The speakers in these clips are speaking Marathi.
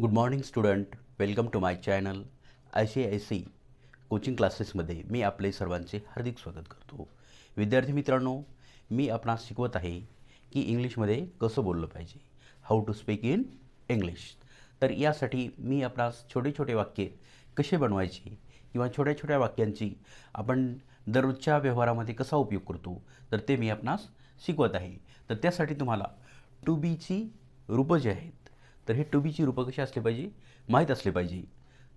Good morning student welcome to my channel I C I C coaching क्लासेसमध्ये मी आपले सर्वांचे हार्दिक स्वागत करतो. विद्यार्थी मित्रांनो मी आपणास शिकवत आहे की इंग्लिशमध्ये कसं बोललं पाहिजे. How to speak in English तर यासाठी मी आपणास छोटे छोटे वाक्य कसे बनवायचे किंवा छोट्या छोट्या वाक्यांची आपण दररोजच्या व्यवहारामध्ये कसा उपयोग करतो तर ते मी आपणास शिकवत आहे. तर त्यासाठी तुम्हाला टू बीची रूपं जी आहेत तर हे टू बीची रूपं कशी असली पाहिजे? माहीत असले पाहिजे.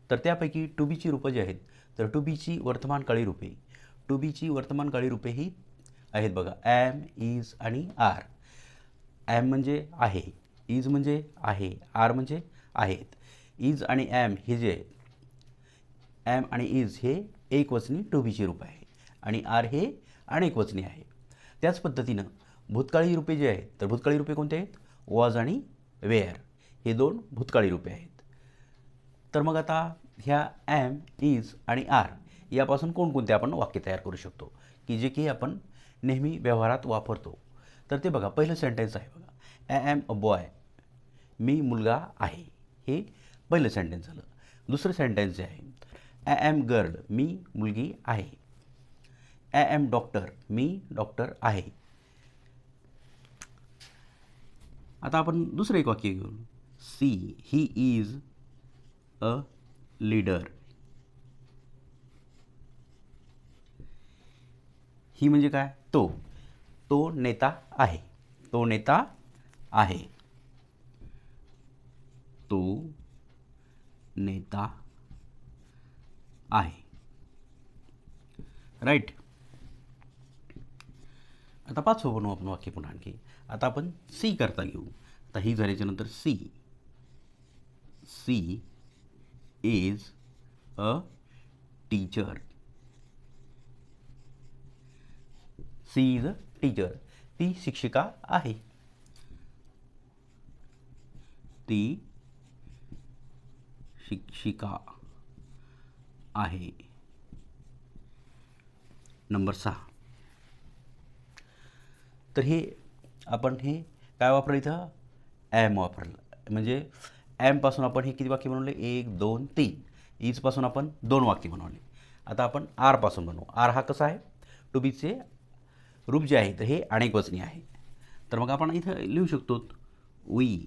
तर त्यापैकी टू बीची रूपं जी आहेत तर टू बीची वर्तमानकाळी रूपे. टू बीची वर्तमानकाळी रूपे ही आहेत बघा ॲम इज आणि आर. ॲम म्हणजे आहे इज म्हणजे आहे आर म्हणजे आहेत. इज आणि ॲम हे जे ॲम आणि इज हे एक वचनी टू बीची रूप आहे आणि आर हे अनेक वचनी आहे. त्याच पद्धतीनं भूतकाळी रूपे जे आहेत तर भूतकाळी रूपे कोणते आहेत? वॉज आणि वेअर. हे दोन भूतकाळी रूपे आहेत. तर मग आता ह्या ॲम इज आणि आर यापासून कोणकोणते आपण वाक्य तयार करू शकतो? की जे की आपण नेहमी व्यवहारात वापरतो. तर ते बघा पहिलं सेंटेन्स आहे बघा. ॲम अ बॉय मी मुलगा आहे. हे पहिलं सेंटेन्स झालं. दुसरं सेंटेन्स जे आहे ॲम गर्ल मी मुलगी आहे. ॲ ॲम डॉक्टर मी डॉक्टर आहे. आता आपण दुसरं एक वाक्य घेऊ she. He is a leader he म्हणजे काय? तो. तो नेता आहे. तो नेता आहे. तो नेता आहे. राईट आता पाचवं बनवू आपण वाक्य पुन्हा आणखी. आता आपण सी करता घेऊ. आता ही झाल्याच्यानंतर she she is a teacher she is a teacher ती शिक्षिका आहे. ती शिक्षिका आहे. नंबर सहा. तर हे आपण हे काय वापरलं इथं? ॲम वापरलं. म्हणजे ॲमपासून आपण हे किती वाक्य बनवले? एक दोन तीन. इजपासून आपण दोन वाक्य बनवले. आता आपण आरपासून बनवू. आर हा कसा आहे? टू बीचे रूप जे आहे तर हे अनेक वचनी आहे. तर मग आपण इथं लिहू शकतो वी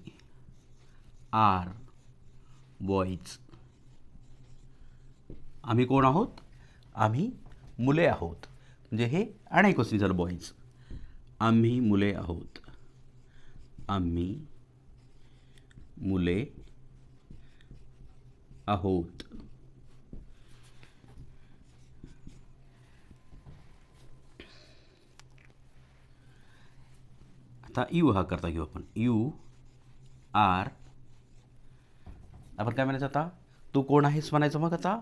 आर बॉईज आम्ही कोण आहोत? आम्ही मुले आहोत. म्हणजे हे अनेक वचनी झालं बॉईज आम्ही मुले आहोत. आम्ही मुले आहोत. आता यू हा करता घेऊ आपण. You are. आपण काय म्हणायचं आता? तू कोण आहेस म्हणायचं मग आता?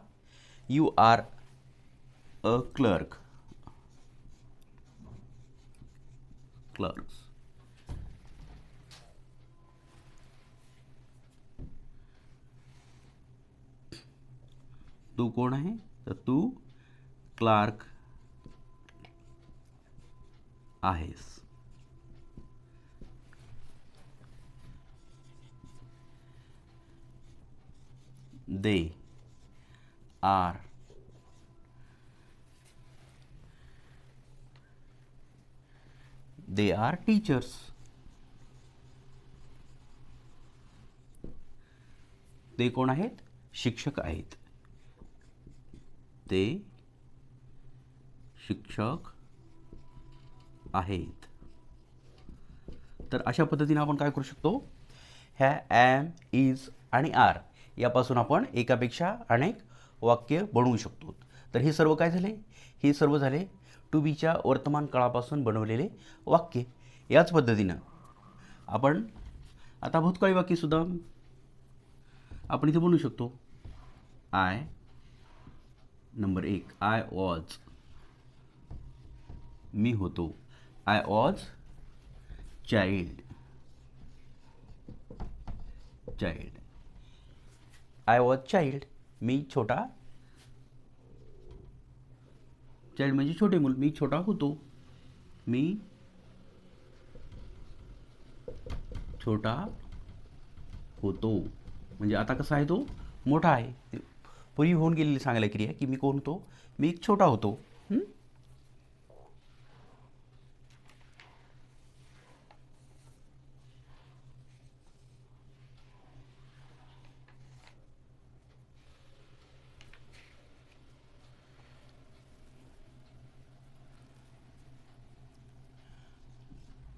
You are a clerk. Clerks. तू कोण आहे? तर तू क्लार्क आहेस. They. Are. They are teachers. ते कोण आहेत? शिक्षक आहेत. ते शिक्षक आहेत. तर अशा पद्धतीने आपण काय करू शकतो? ह्या ॲम इज आणि आर यापासून आपण एकापेक्षा अनेक वाक्य बनवू शकतो. तर हे सर्व काय झाले? हे सर्व झाले टू बीच्या वर्तमान काळापासून बनवलेले वाक्य. याच पद्धतीनं आपण आता भूतकाळी वाक्यसुद्धा आपण इथे बनवू शकतो. आय नंबर एक आय वॉज मी होतो. I was child child I was child मी छोटा. चाइल्ड म्हणजे छोटे मुल. मी छोटा होतो. मी छोटा होतो. म्हणजे आता कसा आहे तो? मोठा आहे. पूर्वी होऊन गेलेली सांगायला क्रिया की मी कोण होतो? मी एक छोटा होतो.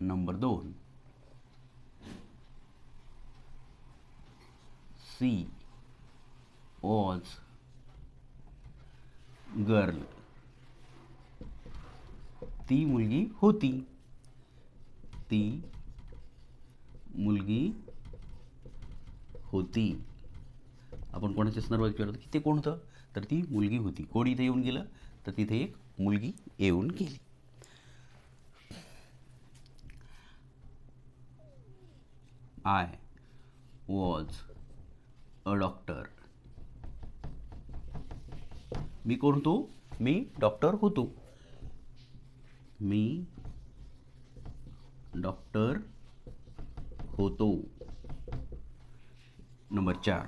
नंबर दोन. सी. Was girl. ती मुलगी होती. ती मुलगी होती. आपण कोणाच्या संदर्भात विचारतो की ते कोण होतं? तर ती मुलगी होती. कोण इथे येऊन गेलं? तर तिथे एक मुलगी येऊन गेली. आय वॉज अ डॉक्टर मी कोण होतो मी डॉक्टर होतो मी डॉक्टर होतो नंबर चार.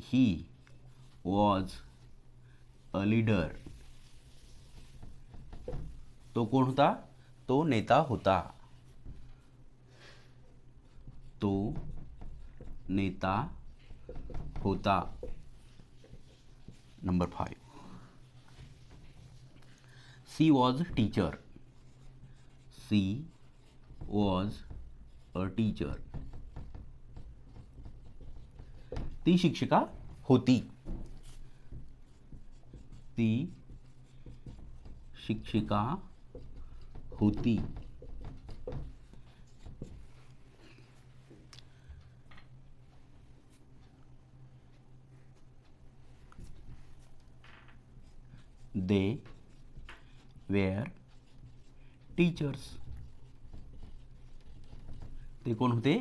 ही वॉज अ लीडर तो कोण होता? तो नेता होता. तो नेता होता number five. She was teacher she was a teacher ती शिक्षिका होती। ती शिक्षिका होती। दे वेअर टीचर्स ते कोण होते?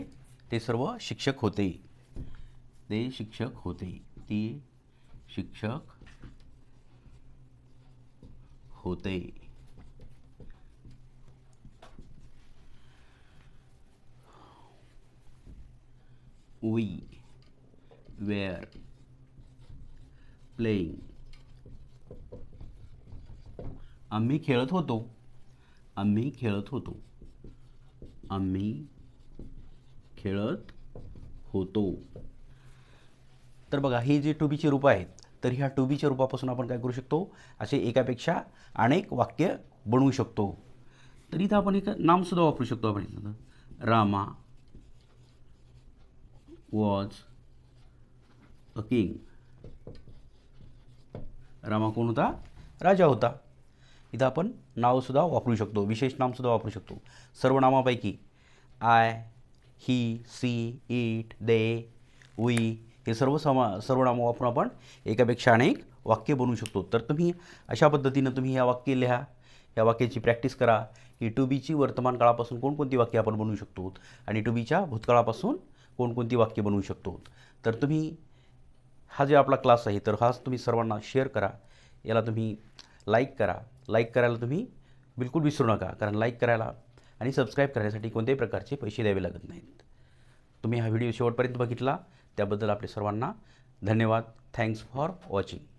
ते सर्व शिक्षक होते. ते शिक्षक होते. ती शिक्षक होते. We were playing. आम्ही खेळत होतो. आम्ही खेळत होतो. आम्ही खेळत होतो. तर बघा ही जी टू बीची रूपं आहेत तर ह्या टू बीच्या रूपापासून आपण काय करू शकतो? असे एकापेक्षा अनेक वाक्य बनवू शकतो. तर इथं आपण एक नामसुद्धा वापरू शकतो आपण. इथं Rama was a king Rama कोण होता? राजा होता. इथं आपण नावसुद्धा वापरू शकतो विशेष नामसुद्धा वापरू शकतो. सर्वनामापैकी I he she it they we हे सर्व समा सर्वनामं वापरून आपण एकापेक्षा अनेक वाक्य बनवू शकतो. तर तुम्ही अशा पद्धतीनं तुम्ही ह्या वाक्य लिहा या वाक्याची प्रॅक्टिस करा की टू बीची वर्तमान काळापासून कोणकोणती वाक्य आपण बनवू शकतो आणि टू बीच्या भूतकाळापासून कोणकोणती वाक्य बनवू शकतो. तर तुम्ही हा जे आपला क्लास आहे तर हाच तुम्ही सर्वांना शेअर करा याला तुम्ही लाईक करा लाईक करायला तुम्ही बिलकुल विसरू नका. कारण लाईक करायला आणि सबस्क्राईब करण्यासाठी कोणत्याही प्रकारचे पैसे द्यावे लागत नाहीत. तुम्ही हा व्हिडिओ शेवटपर्यंत बघितला. त्याबद्दल आपले सर्वांना धन्यवाद. Thanks for watching